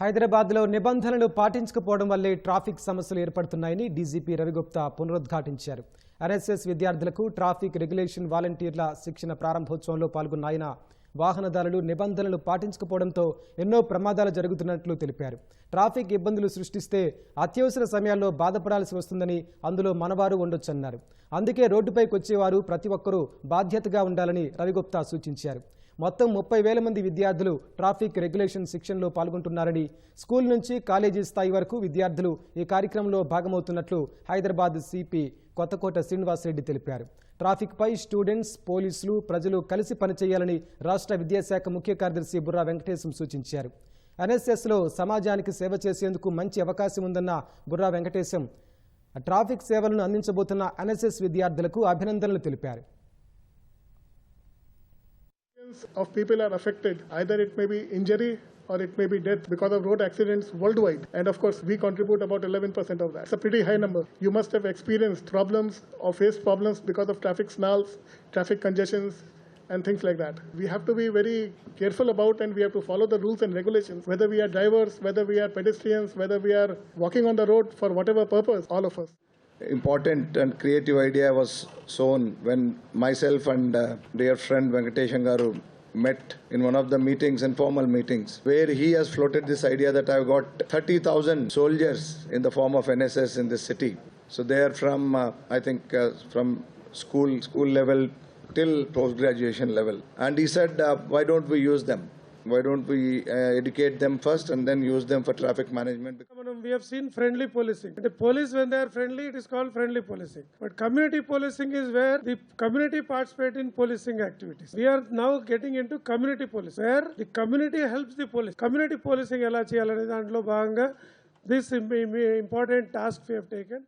హైదరాబాద్లో నిబంధనలు పాటించకపోవడం వల్లే ట్రాఫిక్ సమస్యలు ఏర్పడుతున్నాయని డీజీపీ రవిగుప్తా పునరుద్ఘాటించారు. ఆర్ఎస్ఎస్ విద్యార్థులకు ట్రాఫిక్ రెగ్యులేషన్ వాలంటీర్ల శిక్షణ ప్రారంభోత్సవంలో పాల్గొన్న ఆయన వాహనదారులు నిబంధనలు పాటించకపోవడంతో ఎన్నో ప్రమాదాలు జరుగుతున్నట్లు తెలిపారు. ట్రాఫిక్ ఇబ్బందులు సృష్టిస్తే అత్యవసర సమయాల్లో బాధపడాల్సి వస్తుందని అందులో మనవారు ఉండొచ్చన్నారు. అందుకే రోడ్డుపైకి వచ్చేవారు ప్రతి ఒక్కరూ బాధ్యతగా ఉండాలని రవిగుప్తా సూచించారు. మొత్తం ముప్పై వేల మంది విద్యార్థులు ట్రాఫిక్ రెగ్యులేషన్ శిక్షణలో పాల్గొంటున్నారని స్కూల్ నుంచి కాలేజీ స్థాయి వరకు విద్యార్థులు ఈ కార్యక్రమంలో భాగమవుతున్నట్లు హైదరాబాద్ సిపి కొత్తకోట శ్రీనివాసరెడ్డి తెలిపారు. ట్రాఫిక్ పై స్టూడెంట్స్ పోలీసులు ప్రజలు కలిసి పనిచేయాలని రాష్ట్ర విద్యాశాఖ ముఖ్య కార్యదర్శి బుర్రా వెంకటేశం సూచించారు. ఎన్ఎస్ఎస్లో సమాజానికి సేవ చేసేందుకు మంచి అవకాశం ఉందన్న బుర్రా వెంకటేశం ట్రాఫిక్ సేవలను అందించబోతున్న ఎన్ఎస్ఎస్ విద్యార్థులకు అభినందనలు తెలిపారు. Of people are affected. Either it may be injury or it may be death because of road accidents worldwide. And of course, we contribute about 11% of that. It's a pretty high number. You must have experienced problems or faced problems because of traffic snarls, traffic congestions, and things like that. We have to be very careful about and we have to follow the rules and regulations. Whether we are drivers, whether we are pedestrians, whether we are walking on the road for whatever purpose, all of us. Important and creative idea was shown when myself and uh, dear friend Venkateshan Garu met in one of the meetings, informal meetings, where he has floated this idea that I've got 30,000 soldiers in the form of NSS in this city. So they are from, uh, I think, uh, from school, school level till post-graduation level. And he said, uh, why don't we use them? Why don't we uh, educate them first and then use them for traffic management? మనం we have seen friendly policing అంటే police when they are friendly it is called friendly policing but community policing is where the community participate in policing activities we are now getting into community police where the community helps the police community policing ఎలా చేయాలనే దాంట్లో భాగంగా this important task we have taken